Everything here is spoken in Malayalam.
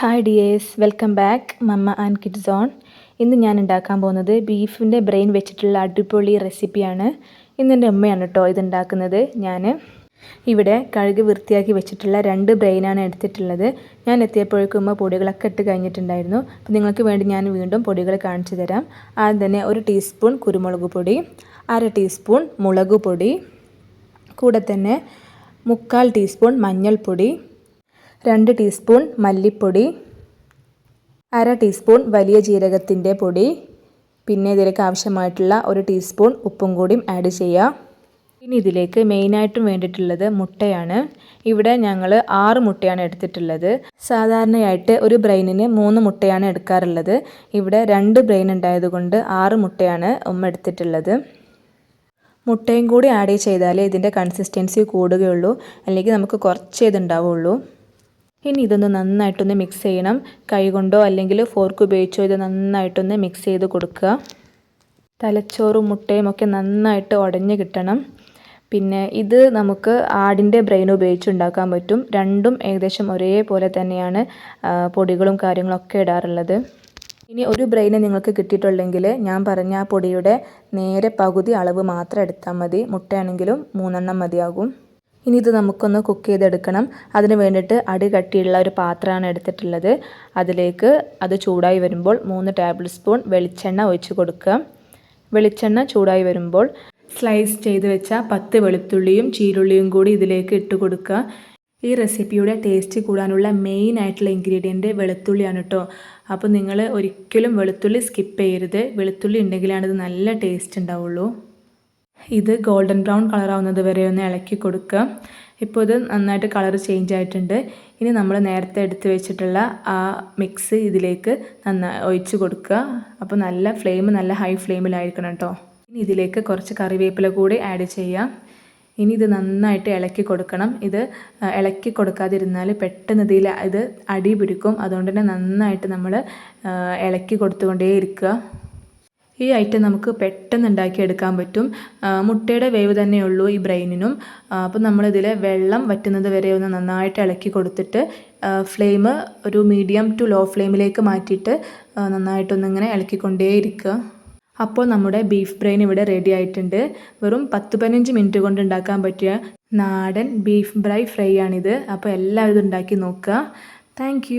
Hi dears welcome back mamma and kid zone ഇന്ന് ഞാൻ ഉണ്ടാക്കാൻ പോകുന്നത് ബീഫിന്റെ ബ്രെയിൻ വെച്ചിട്ടുള്ള അടിപൊളി റെസിപ്പിയാണ്. ഇന്ന് എന്റെ ഉമ്മയാണ് കേട്ടോ ഇത് ഉണ്ടാക്കുന്നത്. ഞാൻ ഇവിടെ കഴുകി വൃത്തിയാക്കി വെച്ചിട്ടുള്ള രണ്ട് ബ്രെയിനാണ് എടുത്തിട്ടുള്ളത്. ഞാൻ എത്തിയപ്പോഴേക്കും ഉമ്മ പൊടികളൊക്കെ ഇട്ട് കഴിഞ്ഞിട്ടുണ്ടായിരുന്നു. അപ്പോൾ നിങ്ങൾക്ക് വേണ്ടി ഞാൻ വീണ്ടും പൊടികൾ കാണിച്ചു തരാം. ആദ്യം തന്നെ ഒരു ടീസ്പൂൺ കുരുമുളക് പൊടി അര ടീസ്പൂൺ മുളക് പൊടി കൂടെ തന്നെ മുക്കാൽ ടീസ്പൂൺ മഞ്ഞൾപ്പൊടി രണ്ട് ടീസ്പൂൺ മല്ലിപ്പൊടി അര ടീസ്പൂൺ വലിയ ജീരകത്തിന്റെ പൊടി പിന്നെ ഇതിലേക്ക് ആവശ്യമായിട്ടുള്ള ഒരു ടീസ്പൂൺ ഉപ്പും കൂടിയും ആഡ് ചെയ്യുക. ഇനി ഇതിലേക്ക് മെയിനായിട്ടും വേണ്ടിയിട്ടുള്ളത് മുട്ടയാണ്. ഇവിടെ ഞങ്ങൾ ആറ് മുട്ടയാണ് എടുത്തിട്ടുള്ളത്. സാധാരണയായിട്ട് ഒരു ബ്രെയിനിന് മൂന്ന് മുട്ടയാണ് എടുക്കാറുള്ളത്. ഇവിടെ രണ്ട് ബ്രെയിൻ ഉണ്ടായതുകൊണ്ട് ആറ് മുട്ടയാണ് ഉമ്മ എടുത്തിട്ടുള്ളത്. മുട്ടയും കൂടി ആഡ് ചെയ്താലേ ഇതിന്റെ കൺസിസ്റ്റൻസി കൂടുകയുള്ളൂ. അല്ലെങ്കിൽ നമുക്ക് കുറച്ചേ ഇതുണ്ടാവുള്ളൂ ഇനി ഇതൊന്ന് നന്നായിട്ടൊന്ന് മിക്സ് ചെയ്യണം. കൈ കൊണ്ടോ അല്ലെങ്കിൽ ഫോർക്ക് ഉപയോഗിച്ചോ ഇത് നന്നായിട്ടൊന്ന് മിക്സ് ചെയ്ത് കൊടുക്കുക. തലച്ചോറും മുട്ടയും ഒക്കെ നന്നായിട്ട് ഉടഞ്ഞ് കിട്ടണം. പിന്നെ ഇത് നമുക്ക് ആടിന്റെ ബ്രെയിൻ ഉപയോഗിച്ച് ഉണ്ടാക്കാൻ പറ്റും. രണ്ടും ഏകദേശം ഒരേപോലെ തന്നെയാണ് പൊടികളും കാര്യങ്ങളൊക്കെ ഇടാറുള്ളത്. ഇനി ഒരു ബ്രെയിന് നിങ്ങൾക്ക് കിട്ടിയിട്ടുണ്ടെങ്കിൽ ഞാൻ പറഞ്ഞ ആ പൊടിയുടെ നേരെ പകുതി അളവ് മാത്രം എടുത്താൽ മതി. മുട്ടയാണെങ്കിലും മൂന്നെണ്ണം മതിയാകും. ഇനി ഇത് നമുക്കൊന്ന് കുക്ക് ചെയ്തെടുക്കണം. അതിന് വേണ്ടിയിട്ട് അടി കട്ടിയുള്ള ഒരു പാത്രമാണ് എടുത്തിട്ടുള്ളത്. അതിലേക്ക് അത് ചൂടായി വരുമ്പോൾ മൂന്ന് ടേബിൾ സ്പൂൺ വെളിച്ചെണ്ണ ഒഴിച്ച് കൊടുക്കുക. വെളിച്ചെണ്ണ ചൂടായി വരുമ്പോൾ സ്ലൈസ് ചെയ്ത് വെച്ച പത്ത് വെളുത്തുള്ളിയും ചീരുള്ളിയും കൂടി ഇതിലേക്ക് ഇട്ട് കൊടുക്കുക. ഈ റെസിപ്പിയുടെ ടേസ്റ്റ് കൂടാനുള്ള മെയിൻ ആയിട്ടുള്ള ഇൻഗ്രീഡിയന്റ് വെളുത്തുള്ളിയാണ് കേട്ടോ അപ്പോൾ നിങ്ങൾ ഒരിക്കലും വെളുത്തുള്ളി സ്കിപ്പ് ചെയ്യരുത്. വെളുത്തുള്ളി ഉണ്ടെങ്കിലാണ് ഇത് നല്ല ടേസ്റ്റ് ഉണ്ടാവുള്ളൂ. ഇത് ഗോൾഡൻ ബ്രൗൺ കളറാവുന്നത് വരെ ഒന്ന് ഇളക്കി കൊടുക്കുക ഇപ്പോൾ ഇത് നന്നായിട്ട് കളർ ചേഞ്ച് ആയിട്ടുണ്ട്. ഇനി നമ്മൾ നേരത്തെ എടുത്തു വെച്ചിട്ടുള്ള ആ മിക്സ് ഇതിലേക്ക് നന്നായി ഒഴിച്ച് കൊടുക്കുക അപ്പോൾ നല്ല ഫ്ലെയിം നല്ല ഹൈ ഫ്ലെയിമിലായിരിക്കണം കേട്ടോ ഇനി ഇതിലേക്ക് കുറച്ച് കറിവേപ്പില കൂടി ആഡ് ചെയ്യാം. ഇനി ഇത് നന്നായിട്ട് ഇളക്കി കൊടുക്കണം. ഇത് ഇളക്കി കൊടുക്കാതിരുന്നാൽ പെട്ടെന്ന് ഇതിൽ ഇത് അടി പിടിക്കും. അതുകൊണ്ട് തന്നെ നന്നായിട്ട് നമ്മൾ ഇളക്കി കൊടുത്തുകൊണ്ടേ ഇരിക്കുക ഈ ഐറ്റം നമുക്ക് പെട്ടെന്ന് ഉണ്ടാക്കിയെടുക്കാൻ പറ്റും. മുട്ടയുടെ വേവ് തന്നെയുള്ളൂ ഈ ബ്രെയിനിനും. അപ്പോൾ നമ്മളിതിൽ വെള്ളം വറ്റുന്നത് വരെ ഒന്ന് നന്നായിട്ട് ഇളക്കി കൊടുത്തിട്ട് ഫ്ലെയിം ഒരു മീഡിയം ടു ലോ ഫ്ലെയിമിലേക്ക് മാറ്റിയിട്ട് നന്നായിട്ടൊന്നിങ്ങനെ ഇളക്കിക്കൊണ്ടേയിരിക്കുക. അപ്പോൾ നമ്മുടെ ബീഫ് ബ്രെയിൻ ഇവിടെ റെഡി ആയിട്ടുണ്ട്. വെറും പത്ത് പതിനഞ്ച് മിനിറ്റ് കൊണ്ട് ഉണ്ടാക്കാൻ പറ്റിയ നാടൻ ബീഫ് ബ്രൈ ഫ്രൈ ആണിത്. അപ്പോൾ എല്ലാവരും ഉണ്ടാക്കി നോക്കുക. താങ്ക്